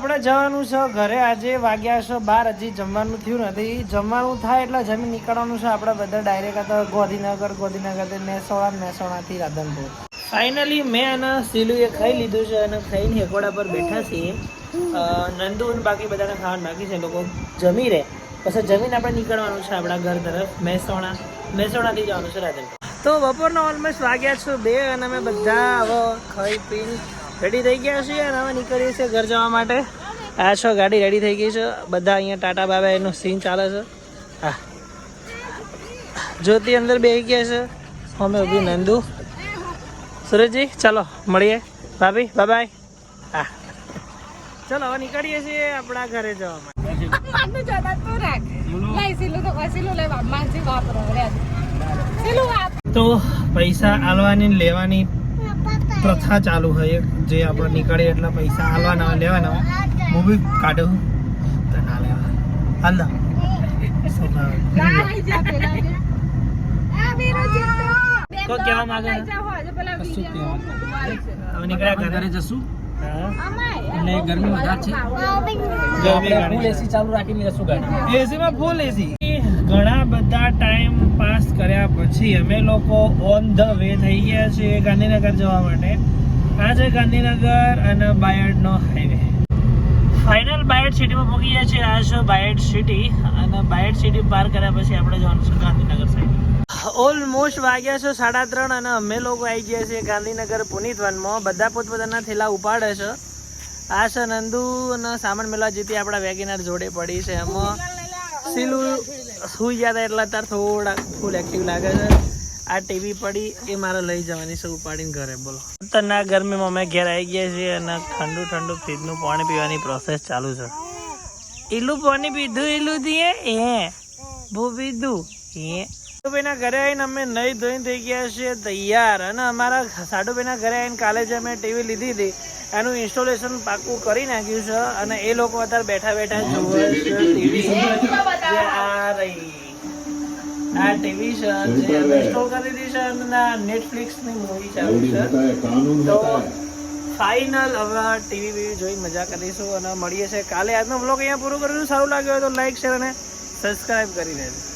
આપણે જવાનું છે, ઘરે આજે વાગ્યા છે, બાર, હજી જમવાનું થયું નથી. જમવાનું થાય એટલે જમીન નીકળવાનું છે, આપણે બધા ડાયરેક્ટ હતા ગોધીનગર ગોધીનગર મહેસાણા મહેસાણાથી રાધનપુર. ફાઇનલી મેં અને સીલુએ ખાઈ લીધું છે અને ખાઈને હેકોડા પર બેઠા છીએ. નંદુ અને બાકી બધાને ખાવાનું બાકી છે લોકો જમી રહે. પછી જમીન આપણે નીકળવાનું છે આપણા ઘર તરફ, મહેસાણા. મહેસાણાથી જવાનું છે રાધનપુર. તો બપોરના ઓલમોસ્ટ વાગ્યા છો, બે, અને અમે બધા હવે ખાઈ પીને રેડી થઈ ગયા છીએ અને હવે નીકળીએ છીએ ઘર જવા માટે. આ છો ગાડી રેડી થઈ ગઈ છે. બધા અહીંયા ટાટા બાબા એનો સીન ચાલે છે. હા. જ્યોતિ અંદર બેસી ગયા છે. અમે ઊભી નંદુ. સુરજજી ચાલો મળીએ. ભાભી બાય હા. ચલો હવે નીકળીએ છીએ આપણા ઘરે જવા માટે. તો પૈસા આલવાની લેવાની પ્રથા ચાલુ હોય જે આપણે નીકળીએ એટલે પૈસા આલવાના હોય લેવાના હોય હું બી કાઢું. તો ના લેવા હાલ માંગે હવે નીકળ્યા ઘરે. જશું. અમાય ગરમી વધારે છે. ફૂલ એસી ચાલુ રાખીને જશું ગાડી એસીમાં ફૂલ એસી ઘણા બધા ટાઈમ પાસ કર્યા પછી અમે લોકો ઓન ધ વે થઈ ગયા છીએ ગાંધીનગર જવા માટે. આ છે ગાંધીનગર અને બાયડનો હાઈવે ફાઇનલ બાયડ સિટીમાં પહોંચી ગયા છીએ. આ છે બાયડ સિટી અને બાયડ સિટી પાર કર્યા પછી આપણે જવાનું છે ગાંધીનગર સાઈડ ઓલમોસ્ટ વાગ્યા છે સાડા ત્રણ અને અમે લોકો આવી ગયા છીએ ગાંધીનગર પુનિતવનમાં. બધા પોતપોતાના થેલા ઉપાડે છે. આ છે નંદુ અને સામાન મેળવા જીતી આપણા વેગેનાર જોડે પડી છે. એમાં સીલું સુઈ ગયા હતા એટલે અત્યારે થોડા ફૂલ એક્ટિવ લાગે છે. આ ટીવી પડી, એ મારે લઈ જવાની છે, ઉપાડીને ઘરે, બોલો. અત્યારના ગરમીમાં અમે ઘેર આવી ગયા છીએ અને ઠંડુ ઠંડુ ફ્રીજનું પાણી પીવાની પ્રોસેસ ચાલુ છે. ઈલું પાણી પીધું, ઈલું દીએ, એ. બહુ પીધું, એ. સાડુભાઈના ઘરે આવીને અમે નહીં ધોઈને થઈ ગયા છીએ, તૈયાર. અને અમારા સાડુભાઈના ઘરે આવીને કાલે જે અમે ટીવી લીધી હતી. એનું ઇન્સ્ટોલેશન પાકું કરી નાખ્યું છે અને એ લોકો અત્યારે બેઠા બેઠા જોવે છે ટીવી આ રહી. આ ટીવી છે જે ઇન્સ્ટોલ કરી દીધી છે અને નેટફ્લિક્સની મૂવી ચાલુ છે. તો ફાઇનલ હવે ટીવી બીવી જોઈ મજા કરીશું અને મળીએ છીએ. કાલે આજનો બ્લોગ અહીંયા પૂરો કરીશું સારું લાગ્યો હોય તો લાઈક શેર અને સબસ્ક્રાઇબ કરી દેજો.